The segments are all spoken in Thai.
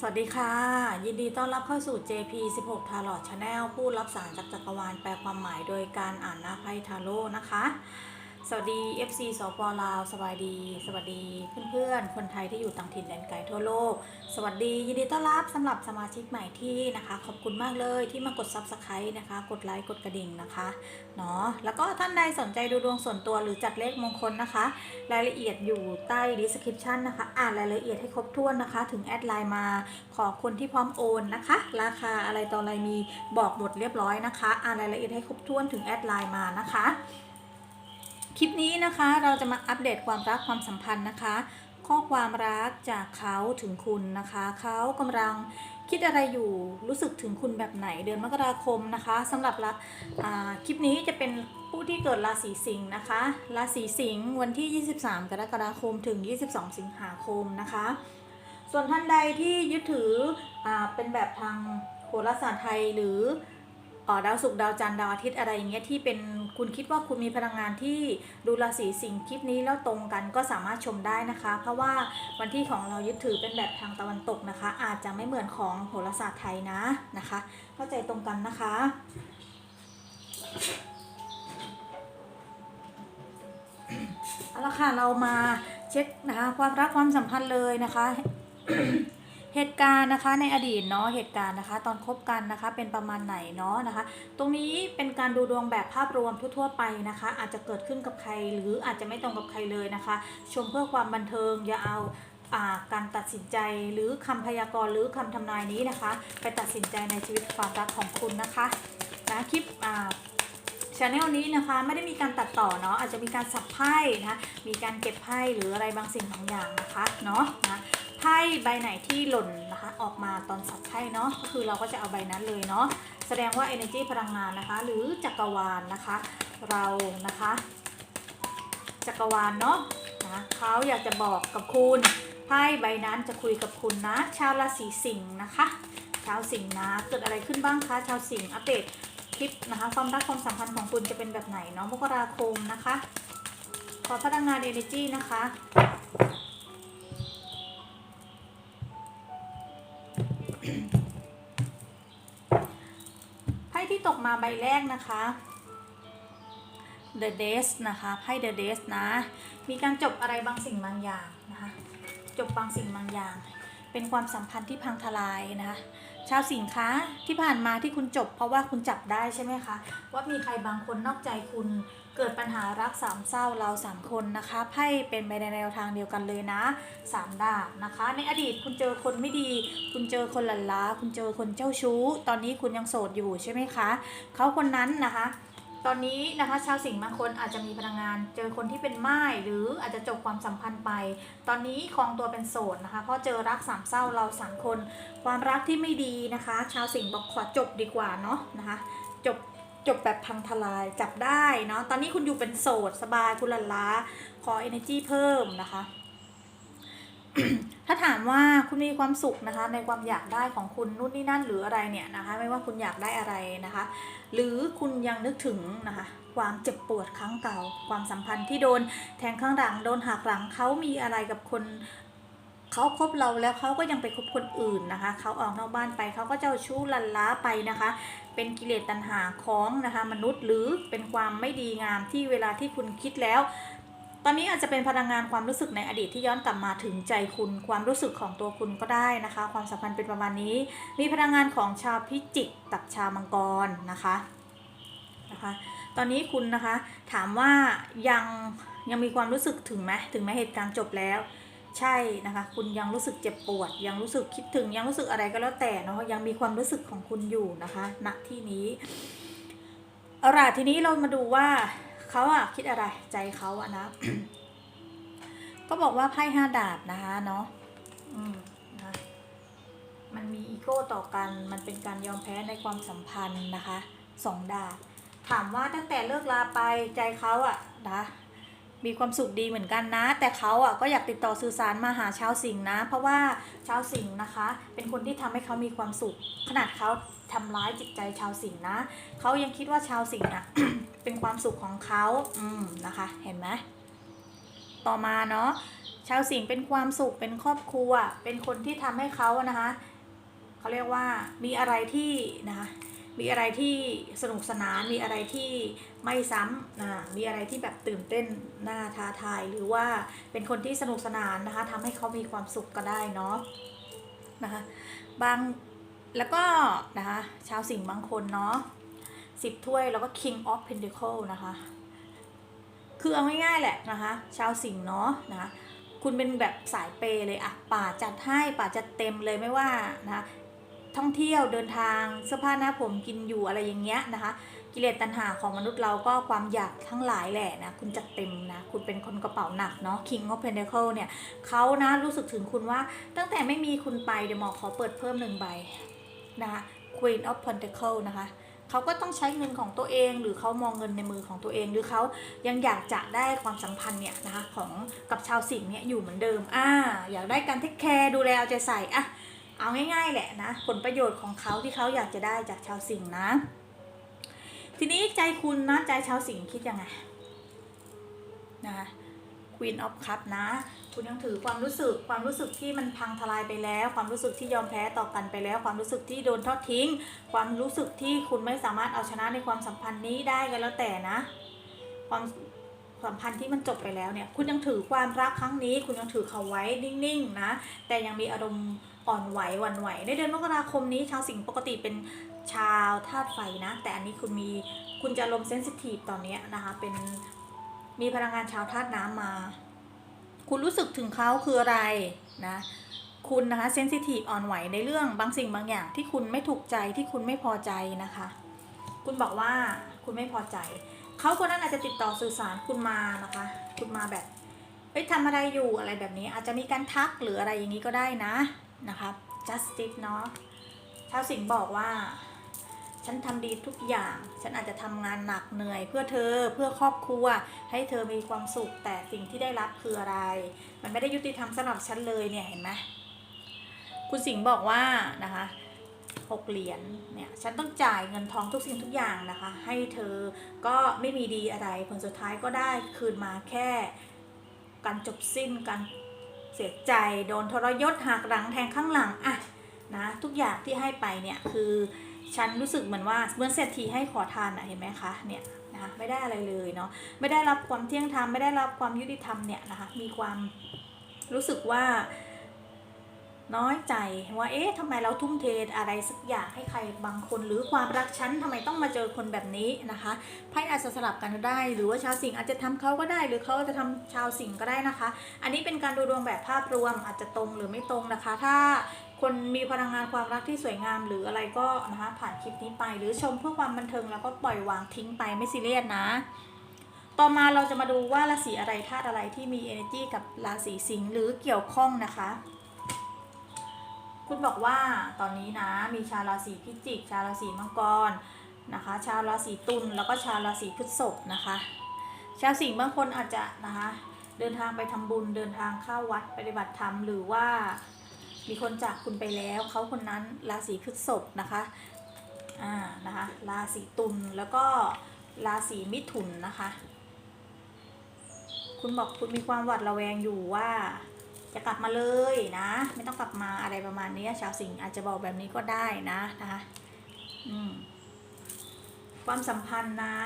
สวัสดีค่ะ ยินดีต้อนรับเข้าสู่ JP 16 Tarot Channel ผู้รับสารจากจักรวาลแปลความหมายโดยการอ่านหน้าไพ่ทาโร่นะคะ สวัสดี FC สปลาว สวัสดี สวัสดีเพื่อนๆ คนไทยที่อยู่ต่างถิ่นแดนไกลทั่วโลก สวัสดี ยินดีต้อนรับสำหรับสมาชิกใหม่ที่นะคะ ขอบคุณมากเลยที่มากด Subscribe นะคะ กดไลค์กดกระดิ่งนะคะเนาะแล้วก็ท่านใดสนใจดูดวงส่วนตัวหรือจัดเลขมงคลนะคะ รายละเอียดอยู่ใต้ description นะคะ อ่านรายละเอียดให้ครบถ้วนนะคะ ถึงแอดไลน์มาขอคนที่พร้อมโอนนะคะ ราคาอะไรต่ออะไรมีบอกหมดเรียบร้อยนะคะ อ่านรายละเอียดให้ครบถ้วนถึงแอดไลน์มานะคะ คลิปนี้นะคะเราจะมาอัปเดตความรักความสัมพันธ์นะคะ ข้อความรักจากเขาถึงคุณนะคะ เขากำลังคิดอะไรอยู่รู้สึกถึงคุณแบบไหนเดือนมกราคมนะคะสำหรับละคลิปนี้จะเป็นผู้ที่เกิดราศีสิงห์นะคะ ราศีสิงห์วันที่ 23 กรกฎาคมถึง 22 สิงหาคมนะคะ ส่วนท่านใดที่ยึดถืออเป็นแบบทางโหราศาสตร์ไทยหรือ ดาวศุกร์ดาวจันทร์ดาวอาทิตย์อะไรอย่างเงี้ยที่เป็นคุณคิดว่าคุณมีพลังงานที่ดูราศีสิงห์คลิปนี้แล้วตรงกันก็สามารถชมได้นะคะ เพราะว่าวันที่ของเรายึดถือเป็นแบบทางตะวันตกนะคะ อาจจะไม่เหมือนของโหราศาสตร์ไทยนะนะคะ เข้าใจตรงกันนะคะเอาละค่ะเรามาเช็คนะคะความรักความสัมพันธ์เลยนะคะ เหตุการณ์นะคะในอดีตเนาะเหตุการณ์นะคะ ตอนคบกันนะคะเป็นประมาณไหนเนาะนะคะ ตรงนี้เป็นการดูดวงแบบภาพรวมทั่วๆไปนะคะ อาจจะเกิดขึ้นกับใครหรืออาจจะไม่ตรงกับใครเลยนะคะ ชมเพื่อความบันเทิงอย่าเอาการตัดสินใจหรือคำพยากรณ์หรือคำทำนายนี้นะคะ ไปตัดสินใจในชีวิตความรักของคุณนะคะนะคลิปอ่าชาแนลนี้นะคะไม่ได้มีการตัดต่อเนาะอาจจะมีการสับไพ่นะมีการเก็บไพ่หรืออะไรบางสิ่งบางอย่างนะคะเนาะนะ ไพ่ใบไหนที่หล่นนะคะออกมาตอนสับไพ่เนาะก็คือเราก็จะเอาใบนั้นเลยเนาะแสดงว่า energy พลังงานนะคะ หรือจักรวาลนะคะ เรานะคะ จักรวาลเนาะนะเขาอยากจะบอกกับคุณไพ่ใบนั้นจะคุยกับคุณนะ ชาวราศีสิงห์นะคะ ชาวสิงห์นะเกิดอะไรขึ้นบ้างคะชาวสิงห์อัปเดตคลิปนะคะความรักความสัมพันธ์ของคุณจะเป็นแบบไหนเนาะมกราคมนะคะ ขอพลังงาน energy นะคะ มาใบแรกนะคะ The d e s นะคะไพ่ The d e s นะ มีการจบอะไรบางสิ่งบางอย่างนะคะ จบบางสิ่งบางอย่าง เป็นความสัมพันธ์ที่พังทลายนะคะ ชาวสิงค้าที่ผ่านมาที่คุณจบ เพราะว่าคุณจับได้ใช่ไหมคะ ว่ามีใครบางคนนอกใจคุณเกิดปัญหารักสามเศร้าเราสามคนนะคะไพ่เป็นไปในแนวทางเดียวกันเลยนะสามดาบนะคะ ในอดีตคุณเจอคนไม่ดี คุณเจอคนหลั่นล้า คุณเจอคนเจ้าชู้ ตอนนี้คุณยังโสดอยู่ใช่ไหมคะเขาคนนั้นนะคะ ตอนนี้นะคะชาวสิงห์บางคนอาจจะมีพลังงาน เจอคนที่เป็นม่ายหรืออาจจะจบความสัมพันธ์ไป ตอนนี้ครองตัวเป็นโสดนะคะเพราะเจอรักสามเศร้าเราสามคน ความรักที่ไม่ดีนะคะ ชาวสิงห์บอกขอจบดีกว่าเนาะนะคะจบจบแบบพังทลายจับได้เนาะตอนนี้คุณอยู่เป็นโสดสบายคุณลันล้าขอ energy เพิ่มนะคะ ถ้าถามว่าคุณมีความสุขนะคะ ในความอยากได้ของคุณนู่นนี่นั่นหรืออะไรเนี่ยนะคะ ไม่ว่าคุณอยากได้อะไรนะคะ หรือคุณยังนึกถึงนะคะ ความเจ็บปวดครั้งเก่า ความสัมพันธ์ที่โดนแทงข้างหลังโดนหักหลังเขามีอะไรกับคนเขาคบเราแล้วเขาก็ยังไปคบคนอื่นนะคะ เขาออกนอกบ้านไปเขาก็เจ้าชู้ลันล้าไปนะคะ เป็นกิเลสตัณหาของนะคะ มนุษย์หรือเป็นความไม่ดีงามที่เวลาที่คุณคิดแล้ว ตอนนี้อาจจะเป็นพลังงานความรู้สึกในอดีตที่ย้อนกลับมาถึงใจคุณ ความรู้สึกของตัวคุณก็ได้นะคะ ความสัมพันธ์เป็นประมาณนี้ มีพลังงานของชาวพิจิกกับชาวมังกรนะคะนะคะ ตอนนี้คุณนะคะถามว่ายังยังมีความรู้สึกถึงไหมถึงแม้เหตุการณ์จบแล้ว ใช่นะคะ คุณยังรู้สึกเจ็บปวด ยังรู้สึกคิดถึงยังรู้สึกอะไรก็แล้วแต่เนาะยังมีความรู้สึกของคุณอยู่นะคะ ณที่นี้เอาล่ะทีนี้เรามาดูว่า เขาอะคิดอะไรใจเขาอะนะ ก็บอกว่าไพ่ห้าดาบนะคะเนาะอืมนะมันมีอีโก้ต่อกันมันเป็นการยอมแพ้ในความสัมพันธ์นะคะสองดาบถามว่าตั้งแต่เลิกลาไปใจเขาอะนะมีความสุขดีเหมือนกันนะ แต่เขาอะก็อยากติดต่อสื่อสารมาหาชาวสิงห์นะ เพราะว่าชาวสิงห์นะคะ เป็นคนที่ทำให้เขามีความสุข ขนาดเขาทำร้ายจิตใจชาวสิงห์นะเขายังคิดว่าชาวสิงห์นะ เป็นความสุขของเขาอืมนะคะ เห็นไหมต่อมาเนาะชาวสิงห์เป็นความสุขเป็นครอบครัว เป็นคนที่ทำให้เขานะคะเขาเรียกว่ามีอะไรที่นะคะมีอะไรที่สนุกสนานมีอะไรที่ไม่ซ้ำนะมีอะไรที่แบบตื่นเต้นน่าท้าทายหรือว่าเป็นคนที่สนุกสนานนะคะทำให้เขามีความสุขก็ได้เนาะนะคะบางแล้วก็นะคะชาวสิงห์บางคนเนาะ สิบถ้วยแล้วก็ King of Pentacle นะคะ คือเอาง่ายๆแหละนะคะ ชาวสิงห์เนาะนะคุณเป็นแบบสายเปย์เลยอะป่าจัดให้ป่าจัดเต็มเลยไม่ว่านะคะท่องเที่ยวเดินทางเสื้อผ้าหน้าผมกินอยู่อะไรอย่างเงี้ยนะคะ กิเลสตัณหาของมนุษย์เราก็ความอยากทั้งหลายแหละนะคุณจัดเต็มนะ คุณเป็นคนกระเป๋าหนักเนาะ King of Pentacle เนี่ยเขานะรู้สึกถึงคุณว่าตั้งแต่ไม่มีคุณไปเดี๋ยวหมอขอเปิดเพิ่มหนึ่งใบนะคะ Queen of Pentacle นะคะ เขาก็ต้องใช้เงินของตัวเอง หรือเขามองเงินในมือของตัวเอง หรือเขายังอยากจะได้ความสัมพันธ์เนี่ยนะคะของกับชาวสิงห์เนี่ยอยู่เหมือนเดิมอ่าอยากได้การเทคแคร์ดูแลเอาใจใส่อะเอาง่ายๆแหละนะผลประโยชน์ของเขาที่เขาอยากจะได้จากชาวสิงห์นะ ทีนี้ใจคุณนะใจชาวสิงห์คิดยังไงนะคะ Queen of Cup นะ คุณยังถือความรู้สึกความรู้สึกที่มันพังทลายไปแล้ว ความรู้สึกที่ยอมแพ้ต่อกันไปแล้ว ความรู้สึกที่โดนทอดทิ้ง ความรู้สึกที่คุณไม่สามารถเอาชนะในความสัมพันธ์นี้ได้ก็แล้วแต่นะ ความสัมพันธ์ที่มันจบไปแล้วเนี่ย คุณยังถือความรักครั้งนี้ คุณยังถือเขาไว้นิ่งๆนะ แต่ยังมีอารมณ์อ่อนไหวหวั่นไหว ในเดือนมกราคมนี้ชาวสิงห์ปกติเป็นชาวธาตุไฟนะ แต่อันนี้คุณมีคุณจะอารมเซนซิทีฟตอนเนี้ยนะคะ เป็น มีพลังงานชาวธาตุน้ำมา คุณรู้สึกถึงเขาคืออะไรนะ คุณนะคะเซนซิทีฟอ่อนไหวในเรื่องบางสิ่งบางอย่าง ที่คุณไม่ถูกใจที่คุณไม่พอใจนะคะ คุณบอกว่าคุณไม่พอใจ เขาคนนั้นอาจจะติดต่อสื่อสารคุณมานะคะ คุณมาแบบเอ้ยทำอะไรอยู่อะไรแบบนี้ อาจจะมีการทักหรืออะไรอย่างนี้ก็ได้นะนะคะ justice เนาะชาวสิงห์บอกว่า ฉันทำดีทุกอย่าง ฉันอาจจะทำงานหนักเหนื่อย เพื่อเธอเพื่อครอบครัว ให้เธอมีความสุข แต่สิ่งที่ได้รับคืออะไร มันไม่ได้ยุติธรรมสำหรับฉันเลยเนี่ยเห็นไหมคุณสิงห์บอกว่านะคะหกเหรียญเนี่ยฉันต้องจ่ายเงินทองทุกสิ่งทุกอย่างนะคะ ให้เธอก็ไม่มีดีอะไร ผลสุดท้ายก็ได้คืนมาแค่การจบสิ้นการเสียใจโดนทรยศหักหลังแทงข้างหลังอะนะทุกอย่างที่ให้ไปเนี่ยคือ ฉันรู้สึกเหมือนว่าเหมือนเศรษฐีให้ขอทานอะเห็นไหมคะเนี่ยนะคะไม่ได้อะไรเลยเนาะไม่ได้รับความเที่ยงธรรมไม่ได้รับความยุติธรรมเนี่ยนะคะมีความรู้สึกว่าน้อยใจว่าเอ๊ะทำไมเราทุ่มเทอะไรสักอย่างให้ใครบางคน หรือความรักฉันทำไมต้องมาเจอคนแบบนี้นะคะไพ่อาจจะสลับกันก็ได้ หรือว่าชาวสิงห์อาจจะทำเขาก็ได้ หรือเขาจะทำชาวสิงห์ก็ได้นะคะ อันนี้เป็นการดูดวงแบบภาพรวมอาจจะตรงหรือไม่ตรงนะคะ ถ้า คนมีพลังงานความรักที่สวยงามหรืออะไรก็นะคะผ่านคลิปนี้ไป หรือชมเพื่อความบันเทิงแล้วก็ปล่อยวางทิ้งไปไม่ซีเรียสนะ ต่อมาเราจะมาดูว่าราศีอะไรธาตุอะไรที่มี energy กับราศีสิงห์หรือเกี่ยวข้องนะคะ คุณบอกว่าตอนนี้นะมีชาวราศีพิจิก ชาวราศีมังกรนะคะ ชาวราศีตุลแล้วก็ชาวราศีพฤษภนะคะ ชาวสิงห์บางคนอาจจะนะคะเดินทางไปทำบุญเดินทางเข้าวัดปฏิบัติธรรมหรือว่า มีคนจากคุณไปแล้วเขาคนนั้นราศีพฤษภนะคะอ่านะคะราศีตุลแล้วก็ราศีมิถุนนะคะ คุณบอกคุณมีความหวาดระแวงอยู่ว่าจะกลับมาเลยนะ ไม่ต้องกลับมาอะไรประมาณนี้ชาวสิงห์อาจจะบอกแบบนี้ก็ได้นะนะคะ อืมความสัมพันธ์นะ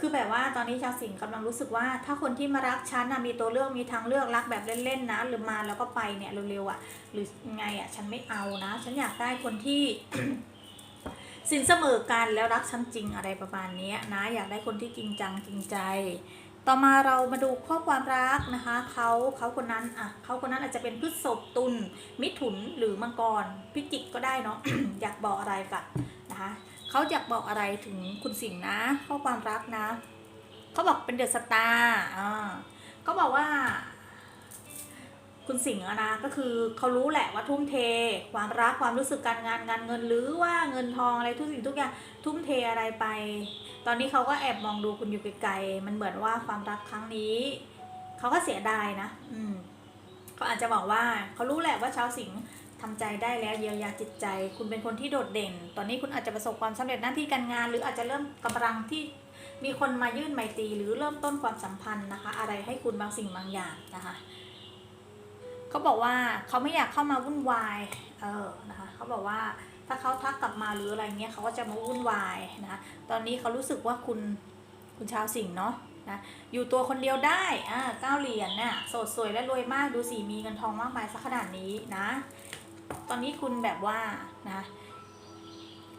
คือแบบว่าตอนนี้ชาวสิงห์กำลังรู้สึกว่า ถ้าคนที่มารักฉันนะมีตัวเลือกมีทางเลือกรักแบบเล่นๆนะ หรือมาแล้วก็ไปเนี่ยเร็วๆอะ่ะ หรือไงอะ่ะฉันไม่เอานะ ฉันอยากได้คนที่สินเสมอกันแล้วรักฉันจริงอะไรประมาณนี้นะ อยากได้คนที่จริงจังจริงใจ ต่อมาเรามาดูข้อความรักนะคะเขาเขาคนนั้นอะเขาคนนั้นอาจจะเป็นพฤษภตุลมิถุนหรือมังกรพิจิกก็ได้เนาะอยากบอกอะไรกันนะคะ เขาอยากบอกอะไรถึงคุณสิงห์นะ ข้อความรักนะ เขาบอกเป็นเดอะสตาร์อ่าเขาบอกว่า คุณสิงห์อะนะก็คือเขารู้แหละว่าทุ่มเท ความรักความรู้สึกการงานงานเงินหรือว่าเงินทองอะไรทุกสิ่งทุกอย่างทุ่มเทอะไรไป ตอนนี้เขาก็แอบมองดูคุณอยู่ไกลๆมันเหมือนว่าความรักครั้งนี้เขาก็เสียดายนะ อืมเขาอาจจะบอกว่าเขารู้แหละว่าชาวสิงห์ ทำใจได้แล้วเยียวยาจิตใจ คุณเป็นคนที่โดดเด่น ตอนนี้คุณอาจจะประสบความสำเร็จหน้าที่การงาน หรืออาจจะเริ่มกำลังที่มีคนมายื่นไมตรีหรือเริ่มต้นความสัมพันธ์นะคะ อะไรให้คุณบางสิ่งบางอย่างนะคะเขาบอกว่าเขาไม่อยากเข้ามาวุ่นวายเออนะคะเขาบอกว่าถ้าเขาทักกลับมาหรืออะไรเงี้ยเขาก็จะมาวุ่นวายนะตอนนี้เขารู้สึกว่าคุณคุณชาวสิงห์เนาะนะอยู่ตัวคนเดียวได้อ่าเก้าเหรียญน่ะโสดสวยและรวยมากดูสิมีเงินทองมากมายสักขนาดนี้นะ ตอนนี้คุณแบบว่านะ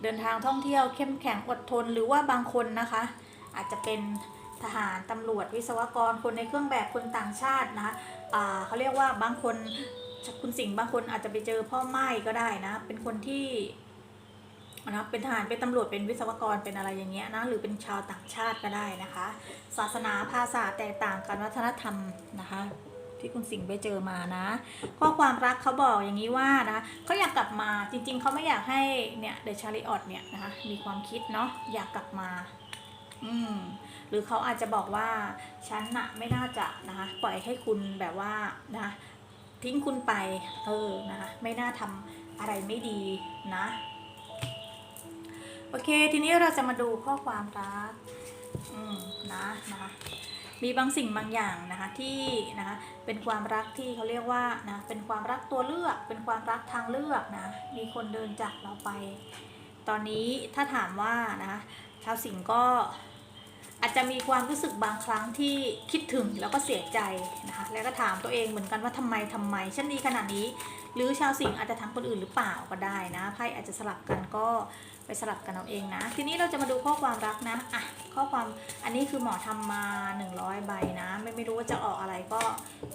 เดินทางท่องเที่ยวเข้มแข็งอดทนหรือว่าบางคนนะคะ อาจจะเป็นทหารตำรวจวิศวกรคนในเครื่องแบบคนต่างชาตินะคะเขาเรียกว่าบางคนคุณสิงห์บางคนอาจจะไปเจอพ่อไม้ก็ได้นะ เป็นคนที่นะเป็นทหารเป็นตำรวจเป็นวิศวกรเป็นอะไรอย่างเงี้ยนะหรือเป็นชาวต่างชาติก็ได้นะคะ ศาสนาภาษาแตกต่างกันวัฒนธรรมนะคะ ที่คุณสิงห์ไปเจอมานะข้อความรักเขาบอกอย่างนี้ว่านะเขาอยากกลับมาจริง ๆเขาไม่อยากให้เนี่ยเดชาริออตเนี่ยนะคะมีความคิดเนาะอยากกลับมาอืมหรือเขาอาจจะบอกว่าฉันน่ะไม่น่าจะนะคะปล่อยให้คุณแบบว่านะทิ้งคุณไปเออนะคะไม่น่าทำอะไรไม่ดีนะโอเค ทีนี้เราจะมาดูข้อความรัก อืม นะ นะคะ มีบางสิ่งบางอย่างนะคะที่นะคะเป็นความรักที่เขาเรียกว่านะเป็นความรักตัวเลือก เป็นความรักทางเลือกนะมีคนเดินจากเราไป ตอนนี้ถ้าถามว่านะคะชาวสิงห์ก็ อาจจะมีความรู้สึกบางครั้งที่คิดถึงแล้วก็เสียใจนะคะ แล้วก็ถามตัวเองเหมือนกันว่าทำไมทำไมฉันดีขนาดนี้ หรือชาวสิงห์อาจจะทำคนอื่นหรือเปล่าก็ได้นะไพ่อาจจะสลับกันก็ไปสลับกันเอาเองนะ ทีนี้เราจะมาดูข้อความรักนะอะข้อความอันนี้คือหมอทำมา 100 ใบนะ ไม่ไม่รู้ว่าจะออกอะไรก็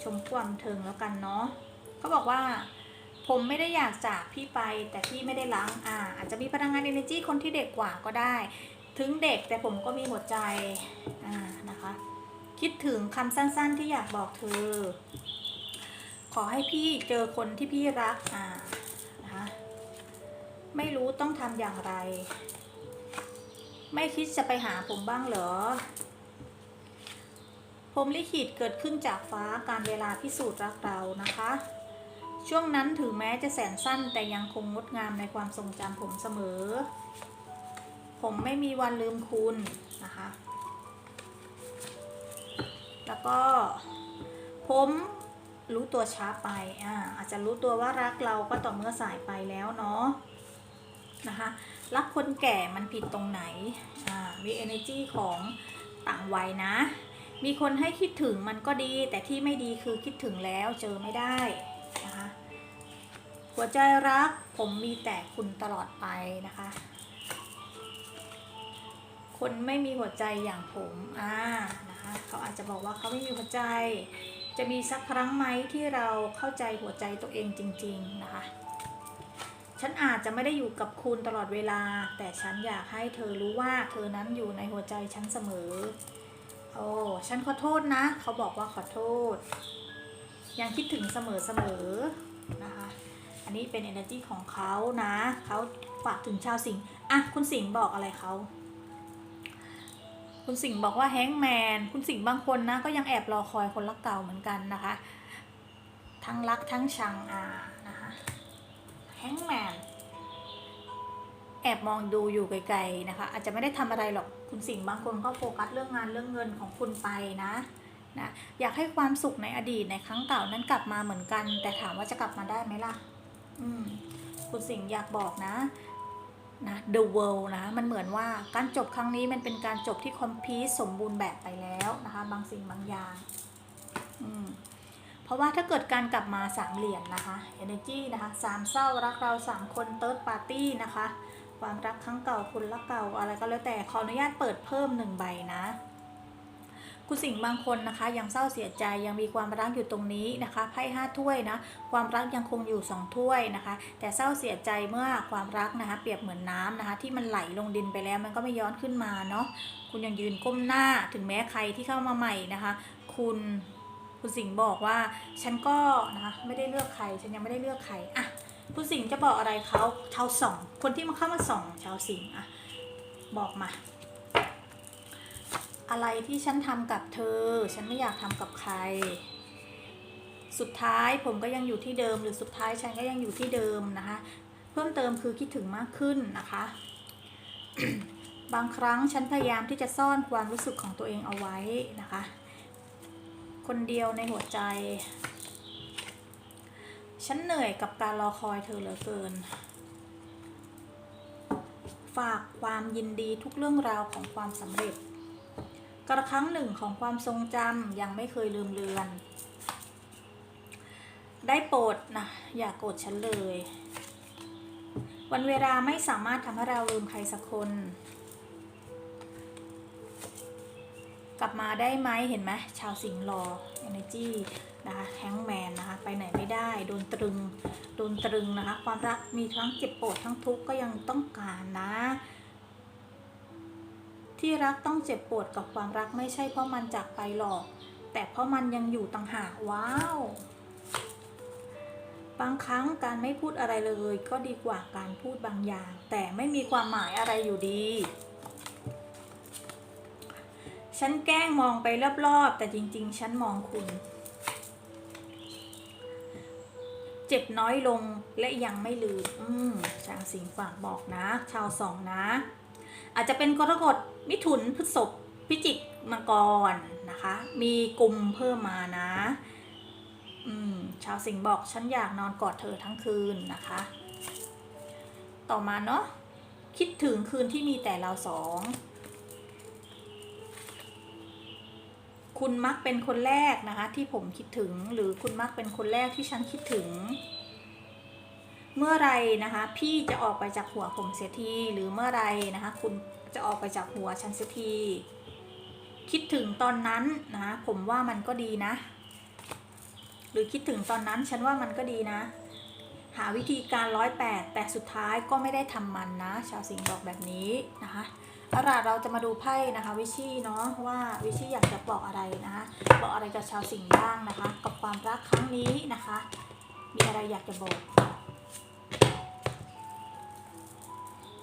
ชมความเทิงแล้วกันเนาะเขาบอกว่าผมไม่ได้อยากจากพี่ไปแต่พี่ไม่ได้ล้างอ่าอาจจะมีพลังงาน energy คนที่เด็กกว่าก็ได้ ถึงเด็กแต่ผมก็มีหัวใจอ่านะคะ คิดถึงคำสั้นๆที่อยากบอกเธอ ขอให้พี่เจอคนที่พี่รักอ่านะคะไม่รู้ต้องทำอย่างไร ไม่คิดจะไปหาผมบ้างเหรอผมลิขิตเกิดขึ้นจากฟ้าการเวลาพิสูจน์รักเรานะคะ ช่วงนั้นถึงแม้จะแสนสั้นแต่ยังคงงดงามในความทรงจำผมเสมอ ผมไม่มีวันลืมคุณนะคะ แล้วก็ ผมรู้ตัวช้าไป อ่า อาจจะรู้ตัวว่ารักเราก็ต่อเมื่อสายไปแล้วเนาะ นะคะ รักคนแก่มันผิดตรงไหน อ่า มี energy ของต่างวัยนะ มีคนให้คิดถึงมันก็ดี แต่ที่ไม่ดีคือคิดถึงแล้วเจอไม่ได้นะคะ หัวใจรักผมมีแต่คุณตลอดไปนะคะ คนไม่มีหัวใจอย่างผมอ่านะคะเขาอาจจะบอกว่าเขาไม่มีหัวใจ จะมีสักครั้งไหมที่เราเข้าใจหัวใจตัวเองจริง ๆ นะคะ ฉันอาจจะไม่ได้อยู่กับคุณตลอดเวลา แต่ฉันอยากให้เธอรู้ว่าเธอนั้นอยู่ในหัวใจฉันเสมอ โอ้ฉันขอโทษนะ เขาบอกว่าขอโทษ ยังคิดถึงเสมอเสมอนะคะอันนี้เป็น energy ของเขานะ เขาฝากถึงชาวสิงห์อะ คุณสิงห์บอกอะไรเขา คุณสิงห์บอกว่าแฮงแมน คุณสิงห์บางคนนะก็ยังแอบรอคอยคนรักเก่าเหมือนกันนะคะ ทั้งรักทั้งชังอ่านะคะแฮงแมนแอบมองดูอยู่ไกลๆนะคะ อาจจะไม่ได้ทำอะไรหรอกคุณสิงห์บางคนก็โฟกัสเรื่องงานเรื่องเงินของคุณไปนะนะอยากให้ความสุขในอดีตในครั้งเก่านั้นกลับมาเหมือนกัน แต่ถามว่าจะกลับมาได้ไหมล่ะ อืมคุณสิงห์อยากบอกนะ นะ The World นะ มันเหมือนว่าการจบครั้งนี้มันเป็นการจบที่คอมพีสมบูรณ์แบบไปแล้วนะคะ บางสิ่งบางอย่างเพราะว่าถ้าเกิดการกลับมาสามเหลี่ยมนะคะ Energy นะคะสามเศร้ารักเราสามคน Third Party นะคะความรักครั้งเก่าคุณรักเก่าอะไรก็แล้วแต่ขออนุญาตเปิดเพิ่มหนึ่งใบนะ คุณสิงห์บางคนนะคะยังเศร้าเสียใจยังมีความรักอยู่ตรงนี้นะคะไพ่ห้าถ้วยนะความรักยังคงอยู่สองถ้วยนะคะ แต่เศร้าเสียใจเมื่อความรักนะคะเปรียบเหมือนน้ำนะคะ ที่มันไหลลงดินไปแล้วมันก็ไม่ย้อนขึ้นมาเนาะคุณยังยืนก้มหน้าถึงแม้ใครที่เข้ามาใหม่นะคะ คุณคุณสิงห์บอกว่าฉันก็นะคะไม่ได้เลือกใครฉันยังไม่ได้เลือกใครอะคุณสิงห์จะบอกอะไรเขาชาวสองคนที่มาเข้ามาสองชาวสิงห์อะบอกมา อะไรที่ฉันทำกับเธอ ฉันไม่อยากทำกับใคร สุดท้ายผมก็ยังอยู่ที่เดิม หรือสุดท้ายฉันก็ยังอยู่ที่เดิมนะคะ เพิ่มเติมคือคิดถึงมากขึ้นนะคะ บางครั้งฉันพยายามที่จะซ่อนความรู้สึกของตัวเองเอาไว้นะคะ คนเดียวในหัวใจ ฉันเหนื่อยกับการรอคอยเธอเหลือเกินฝากความยินดีทุกเรื่องราวของความสำเร็จ กระครั้งหนึ่งของความทรงจำยังไม่เคยลืมเลือน ได้โปรดนะอย่ากโกรธฉันเลย วันเวลาไม่สามารถทำให้เราลืมใครสักคน กลับมาได้ไหมเห็นไหมชาวสิงห์รอ energy นะคะแฮงแมนนะคะไปไหนไม่ได้โดนตรึงโดนตรึงนะคะ ความรักมีทั้งเจ็บปวดทั้งทุกข์ก็ยังต้องการนะ ที่รักต้องเจ็บปวดกับความรักไม่ใช่เพราะมันจากไปหรอก แต่เพราะมันยังอยู่ต่างหากว้าวบางครั้งการไม่พูดอะไรเลย ก็ดีกว่าการพูดบางอย่าง แต่ไม่มีความหมายอะไรอยู่ดี ฉันแกล้งมองไปรอบๆ แต่จริงๆ ฉันมองคุณ เจ็บน้อยลงและยังไม่ลืม อืมชาวสิงห์ฝากบอกนะ ชาวสองนะ อาจจะเป็นกรกฎ มิถุนพฤษภพิจิกมังกรนะคะ มีกลุ่มเพิ่มมานะอืมชาวสิงห์บอกฉันอยากนอนกอดเธอทั้งคืนนะคะ ต่อมาเนาะคิดถึงคืนที่มีแต่เราสองคุณมักเป็นคนแรกนะคะ ที่ผมคิดถึงหรือคุณมักเป็นคนแรกที่ฉันคิดถึง เมื่อไรนะคะ พี่จะออกไปจากหัวผมเสียทีหรือเมื่อไรนะคะ คุณ จะออกไปจากหัวฉันสียที คิดถึงตอนนั้นนะคะผมว่ามันก็ดีนะ หรือคิดถึงตอนนั้นฉันว่ามันก็ดีนะ หาวิธีการร้อยแปดแต่สุดท้ายก็ไม่ได้ทำมันนะ ชาวสิงห์บอกแบบนี้นะคะเอาล่ะเราจะมาดูไพ่นะคะ วิชี่เนาะว่าวิชี่อยากจะบอกอะไรนะคะบอกอะไรกับชาวสิงห์บ้างนะคะ กับความรักครั้งนี้นะคะ มีอะไรอยากจะบอก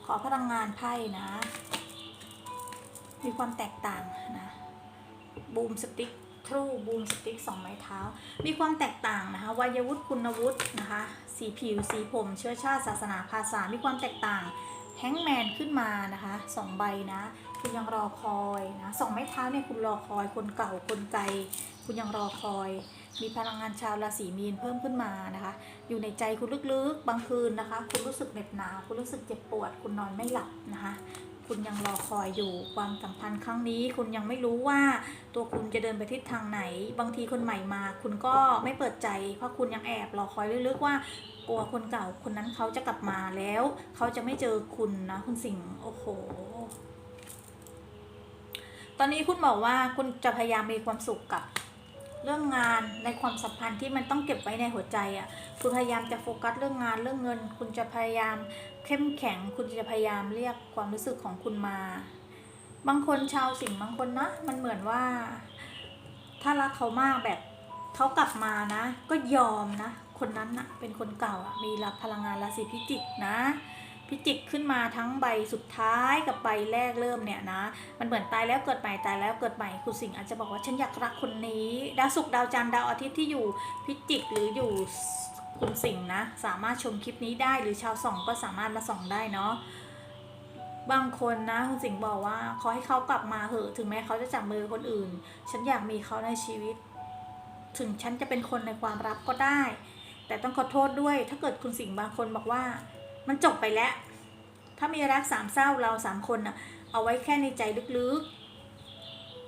ขอพลังงานไพ่นะ มีความแตกต่างนะบูมสติ๊กทรูบูมสติ๊กสองไม้เท้า มีความแตกต่างนะคะวัยวุฒิคุณวุฒินะคะ สีผิวสีผม เชื้อชาติศาสนาภาษา มีความแตกต่างแฮงแมนขึ้นมานะคะสองใบนะคุณยังรอคอยนะสองไม้เท้าเนี่ยคุณรอคอยคนเก่าคนไกลคุณยังรอคอย มีพลังงานชาวราศีมีนเพิ่มขึ้นมานะคะ อยู่ในใจคุณลึกๆ บางคืนนะคะ คุณรู้สึกเหน็บหนาวคุณรู้สึกเจ็บปวด คุณนอนไม่หลับนะคะ คุณยังรอคอยอยู่ความสัมพันธ์ครั้งนี้ คุณยังไม่รู้ว่าตัวคุณจะเดินไปทิศทางไหน บางทีคนใหม่มา คุณก็ไม่เปิดใจ เพราะคุณยังแอบรอคอยลึกๆว่า กลัวคนเก่าคนนั้นเขาจะกลับมาแล้ว เขาจะไม่เจอคุณนะ คุณสิงห์โอ้โหตอนนี้คุณบอกว่าคุณจะพยายามมีความสุขกับเรื่องงานในความสัมพันธ์ที่มันต้องเก็บไว้ในหัวใจอะ่ะ คุณพยายามจะโฟกัสเรื่องงานเรื่องเงิน คุณจะพยายาม เข้มแข็งคุณจะพยายามเรียกความรู้สึกของคุณมา บางคนชาวสิงห์บางคนนะมันเหมือนว่า ถ้ารักเขามากแบบเขากลับมานะ ก็ยอมนะ คนนั้นนะเป็นคนเก่าอะมีรับพลังงานราศีพิจิกนะพิจิกขึ้นมาทั้งใบสุดท้ายกับใบแรกเริ่มเนี่ยนะ มันเหมือนตายแล้วเกิดใหม่ตายแล้วเกิดใหม่คุณสิงห์อาจจะบอกว่าฉันอยากรักคนนี้ ดาวศุกร์ดาวจันทร์ดาวอาทิตย์ที่อยู่พิจิกหรืออยู่ คุณสิงห์นะ สามารถชมคลิปนี้ได้หรือชาวส่องก็สามารถมาส่องได้เนาะบางคนนะคุณสิงห์บอกว่าขอให้เขากลับมาเหอะถึงแม้เขาจะจับมือคนอื่น ฉันอยากมีเขาในชีวิต ถึงฉันจะเป็นคนในความรักก็ได้ แต่ต้องขอโทษด้วย ถ้าเกิดคุณสิงห์บางคนบอกว่า มันจบไปแล้ว ถ้ามีรักสามเศร้าเราสามคนน่ะเอาไว้แค่ในใจลึกๆ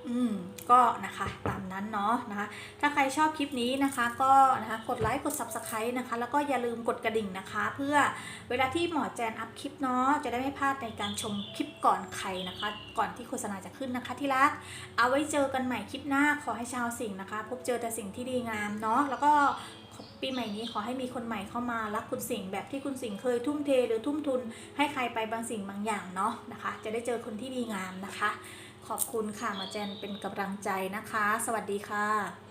อืมก็นะคะตามนั้นเนาะนะคะ ถ้าใครชอบคลิปนี้นะคะก็นะคะกดไลค์กด subscribe นะคะ แล้วก็อย่าลืมกดกระดิ่งนะคะ เพื่อเวลาที่หมอแจนอัพคลิปเนาะจะได้ไม่พลาดในการชมคลิปก่อนใครนะคะ ก่อนที่โฆษณาจะขึ้นนะคะที่รัก เอาไว้เจอกันใหม่คลิปหน้าขอให้ชาวสิงห์นะคะ พบเจอแต่สิ่งที่ดีงามเนาะแล้วก็ปีใหม่นี้ขอให้มีคนใหม่เข้ามารักคุณสิงห์แบบที่คุณสิงห์เคยทุ่มเทหรือทุ่มทุน ให้ใครไปบางสิ่งบางอย่างเนาะนะคะ จะได้เจอคนที่ดีงามนะคะ ขอบคุณค่ะมาแจนเป็นกำลังใจนะคะ สวัสดีค่ะ